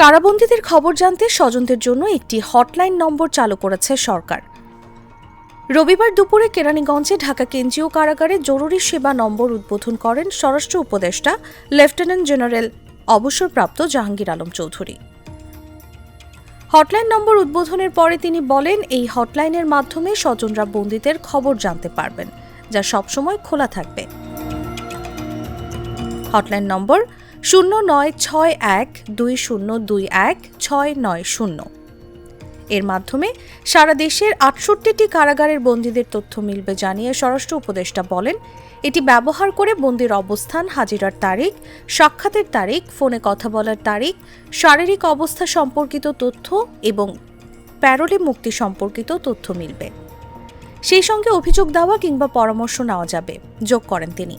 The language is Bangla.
কারাবন্দীদের খবর জানতে স্বজনদের জন্য একটি হটলাইন নম্বর চালু করেছে সরকার। রবিবার দুপুরে কেরানীগঞ্জে ঢাকা কেন্দ্রীয় কারাগারে জরুরি সেবা নম্বর উদ্বোধন করেন স্বরাষ্ট্র উপদেষ্টা লেফটেন্যান্ট জেনারেল অবসরপ্রাপ্ত জাহাঙ্গীর আলম চৌধুরী। হটলাইন নম্বর উদ্বোধনের পরে তিনি বলেন, এই হটলাইনের মাধ্যমে স্বজনরা বন্দীদের খবর জানতে পারবেন, যা সবসময় খোলা থাকবে। হটলাইন নম্বর শূন্য নয় ছয় এক দুই শূন্য দুই এক ছয় নয় শূন্য। এর মাধ্যমে সারা দেশের আটষট্টিটি কারাগারের বন্দীদের তথ্য মিলবে জানিয়ে স্বরাষ্ট্র উপদেষ্টা বলেন, এটি ব্যবহার করে বন্দির অবস্থান, হাজিরার তারিখ, সাক্ষাতের তারিখ, ফোনে কথা বলার তারিখ, শারীরিক অবস্থা সম্পর্কিত তথ্য এবং প্যারোলে মুক্তি সম্পর্কিত তথ্য মিলবে। সেই সঙ্গে অভিযোগ দেওয়া কিংবা পরামর্শ নেওয়া যাবে, যোগ করেন তিনি।